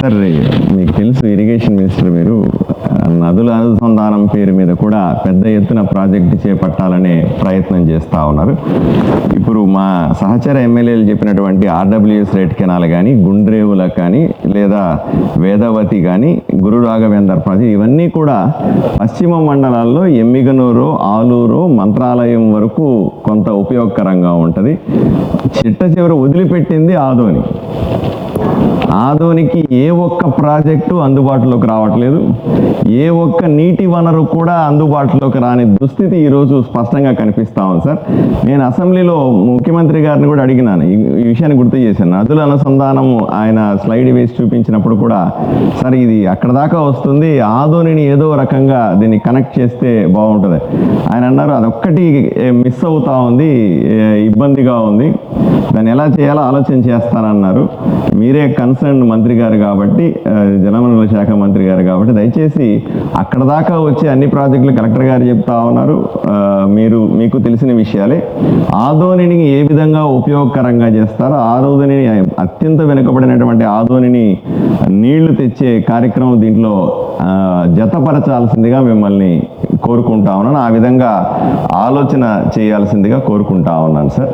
Sir మీకు తెలుసు irrigation minister మీరు నదుల అనుసంధానం పేరు మీద కూడా పెద్ద ఎత్తున ప్రాజెక్టు చేపట్టాలనే ప్రయత్నం చేస్తూ ఉన్నారు. ఇప్పుడు మా సహచర ఎమ్మెల్యేలు చెప్పినటువంటి ఆర్డబ్ల్యూఎస్ రేట్ కెనాల్ కానీ గుండ్రేవుల కానీ లేదా వేదవతి కానీ గురు రాఘవేందర్ ప్రాజెక్ట్ ఇవన్నీ కూడా పశ్చిమ మండలాల్లో ఎమ్మిగనూరు ఆలూరు మంత్రాలయం వరకు కొంత ఉపయోగకరంగా ఉంటుంది. చిట్ట చివరి వదిలిపెట్టింది ఆదోని. ఆదోనికి ఏ ఒక్క ప్రాజెక్టు అందుబాటులోకి రావట్లేదు. ఏ ఒక్క నీటి వనరు కూడా అందుబాటులోకి రాని దుస్థితి ఈరోజు స్పష్టంగా కనిపిస్తా ఉంది సార్. నేను అసెంబ్లీలో ముఖ్యమంత్రి గారిని కూడా అడిగినాను. ఈ విషయాన్ని గుర్తు చేశాను. నదుల అనుసంధానం ఆయన స్లైడ్ వేసి చూపించినప్పుడు కూడా సార్ ఇది అక్కడ దాకా వస్తుంది. ఆదోనిని ఏదో రకంగా దీన్ని కనెక్ట్ చేస్తే బాగుంటుంది. ఆయన అన్నారు అదొక్కటి మిస్ అవుతా ఉంది ఇబ్బందిగా ఉంది. దాన్ని ఎలా చేయాలో ఆలోచన చేస్తానన్నారు. మీరే కన్సర్న్ మంత్రి గారు కాబట్టి జలవనరుల శాఖ మంత్రి గారు కాబట్టి దయచేసి అక్కడ దాకా వచ్చే అన్ని ప్రాజెక్టులు కలెక్టర్ గారు చెప్తా ఉన్నారు. మీరు మీకు తెలిసిన విషయాలే. ఆదోనిని ఏ విధంగా ఉపయోగకరంగా చేస్తారో ఆదోనిని అత్యంత వెనుకబడినటువంటి ఆదోనిని నీళ్ళు తెచ్చే కార్యక్రమం దీంట్లో జతపరచాల్సిందిగా మిమ్మల్ని కోరుకుంటా ఉన్నాను. ఆ విధంగా ఆలోచన చేయాల్సిందిగా కోరుకుంటా ఉన్నాను సార్.